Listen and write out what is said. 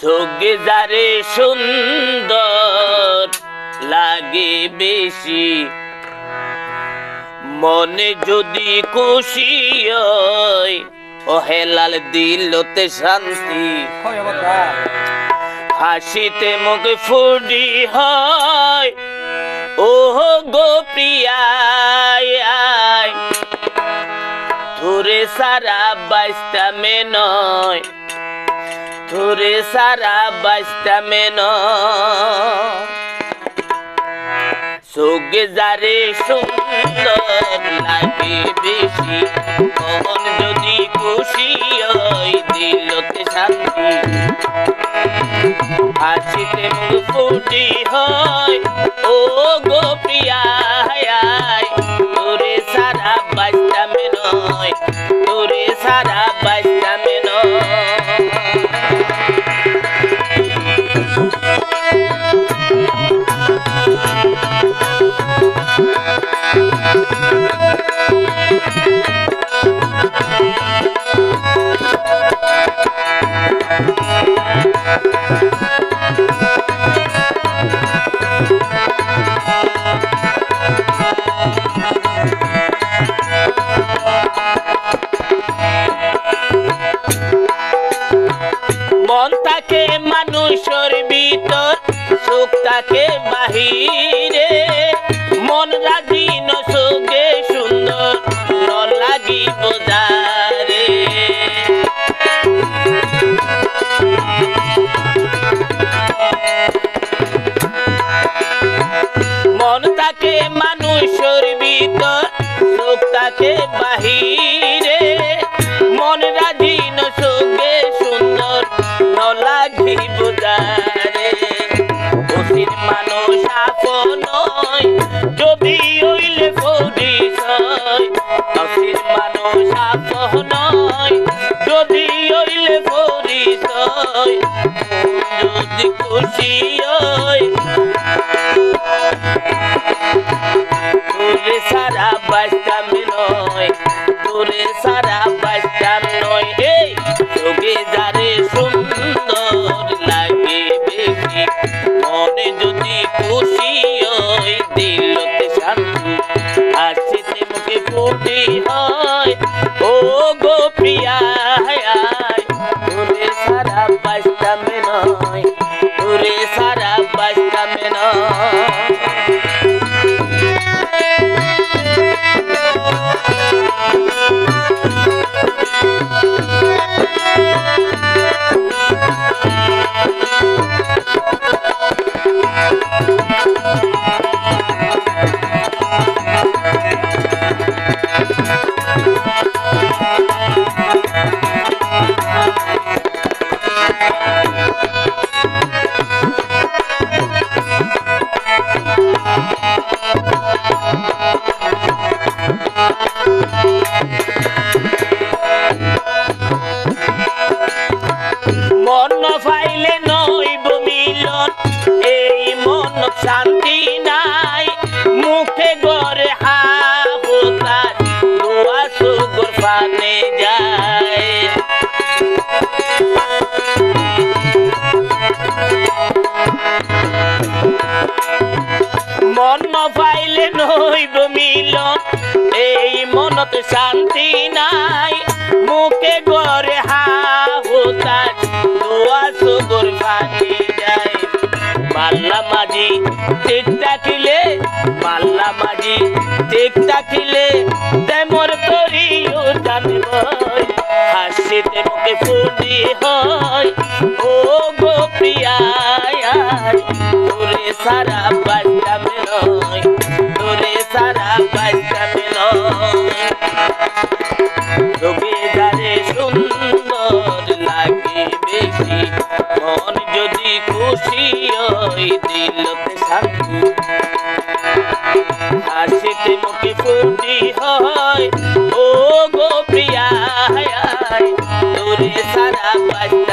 সোগে যারে সুন্দর লাগে বেশি। মনে যদি খুশি হয় ও হেলাল দিলতে শান্তি। হাসিতে মুখে ফুডি হয় ও গো প্রিয়ায়। তোরে সারা বাইশটা মে নয় তোরে সারা বাইশটা মে নয় সোগে যারে সুন্দর লাগে বেশি, মন যদি খুশি হয় দিলতে শান্তি। হাসিতে ফুটি হয় ও গো প্রিয়া তোরে সারা বাচ্চা মে নয় তোরে সারা মন থাকে মানুষের ভিতর সুখ থাকে বাহিরে। খুশি হয় তোরে সারা বাস্তাম নয় তোরে সারা বাস্তাম নয় এই সুন্দর লাগে বেশি যদি খুশি হয় দিলতে শান্তি, হাসিতে মুখে ফুটি হয়। ও গো 嗯 মুখে গড়ে হাবতার দোয়া সুগর পানে এই মনত শান্তি নাই। মুখে গড়ে হাহুতার দোয়া ভাঙি যায়। মাল্লা মাঝি মাঝি ঠিক থাকিলে জানিব হাসিতে মুখে ফুটি হয়। ও গো প্রিয়া তোরে সারা বাচ্চা নয় সারা বাচ্চা নয় তোকে সুন্দর লাগে বেশি, মন যদি খুশি হয় দিলতে শান্তি হাসিতে মুখে ও